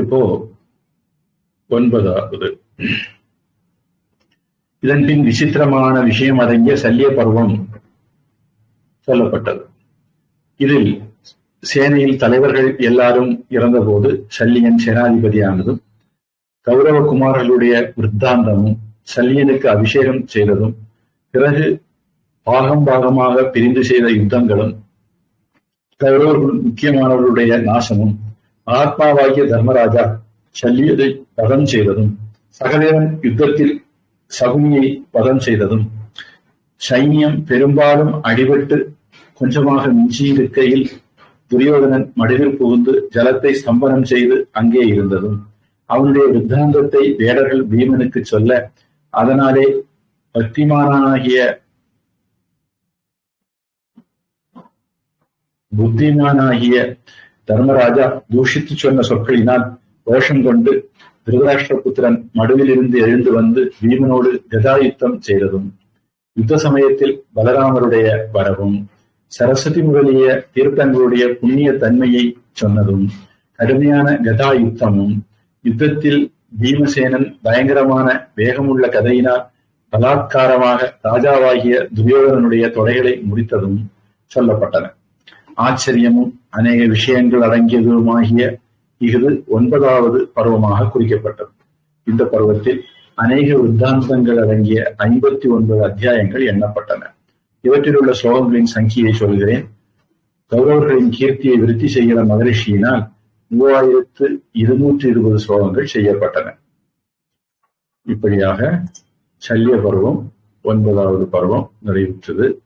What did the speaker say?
இப்போ ஒன்பதாவது. இதன் பின் விசித்திரமான விஷயம் அடங்கிய சல்லிய பருவம் சொல்லப்பட்டது. இதில் சேனையில் தலைவர்கள் எல்லாரும் இறந்தபோது சல்லியன் சேனாதிபதியானதும் கௌரவகுமாரர்களுடைய விருத்தாந்தமும் சல்லியனுக்கு அபிஷேகம் செய்ததும் பிறகு பாகம் பாகமாக பிரிந்து செய்த யுத்தங்களும் கௌரவர்கள் முக்கியமானவர்களுடைய நாசமும் ஆத்மாவாகிய தர்மராஜா சல்லியதை பதம் செய்ததும் சகதேவன் யுத்தத்தில் சகுனியை பதம் செய்ததும் சைன்யம் பெரும்பாலும் அடிபட்டு கொஞ்சமாக மிஞ்சியிருக்கையில் துரியோதனன் மடிவில் புகுந்து ஜலத்தை ஸ்தம்பனம் செய்து அங்கே இருந்ததும் அவனுடைய வித்தாந்தத்தை வேடர்கள் பீமனுக்கு சொல்ல அதனாலே பக்திமானாகிய புத்திமானாகிய தர்மராஜா தூஷித்து சொன்ன சொற்களினால் ரோஷம் கொண்டு திருதராஷ்டிரபுத்திரன் மடுவிலிருந்து எழுந்து வந்து பீமனோடு கதாயுத்தம் செய்ததும் யுத்த சமயத்தில் பலராமருடைய வரவும் சரஸ்வதி முதலிய தீர்த்தங்களுடைய புண்ணிய தன்மையை சொன்னதும் கடுமையான கதா யுத்தமும் யுத்தத்தில் பீமசேனன் பயங்கரமான வேகமுள்ள கதையினால் பலாத்காரமாக ராஜாவாகிய துரியோதனனுடைய தொடைகளை முடித்ததும் சொல்லப்பட்டன. ஆச்சரியமும் அநேக விஷயங்கள் அடங்கியதுமாகிய இஃது ஒன்பதாவது பருவமாக குறிக்கப்பட்டது. இந்த பருவத்தில் அநேக வித்தாந்தங்கள் அடங்கிய ஐம்பத்தி ஒன்பது அத்தியாயங்கள் எண்ணப்பட்டன. இவற்றில் உள்ள ஸ்லோகங்களின் சங்கியை சொல்கிறேன். கௌரவர்களின் கீர்த்தியை விருத்தி செய்கிற மகரிஷியினால் மூவாயிரத்து இருநூற்றி இருபது ஸ்லோகங்கள் செய்யப்பட்டன. இப்படியாக சல்லிய பருவம் ஒன்பதாவது பருவம் நிறைவுற்றது.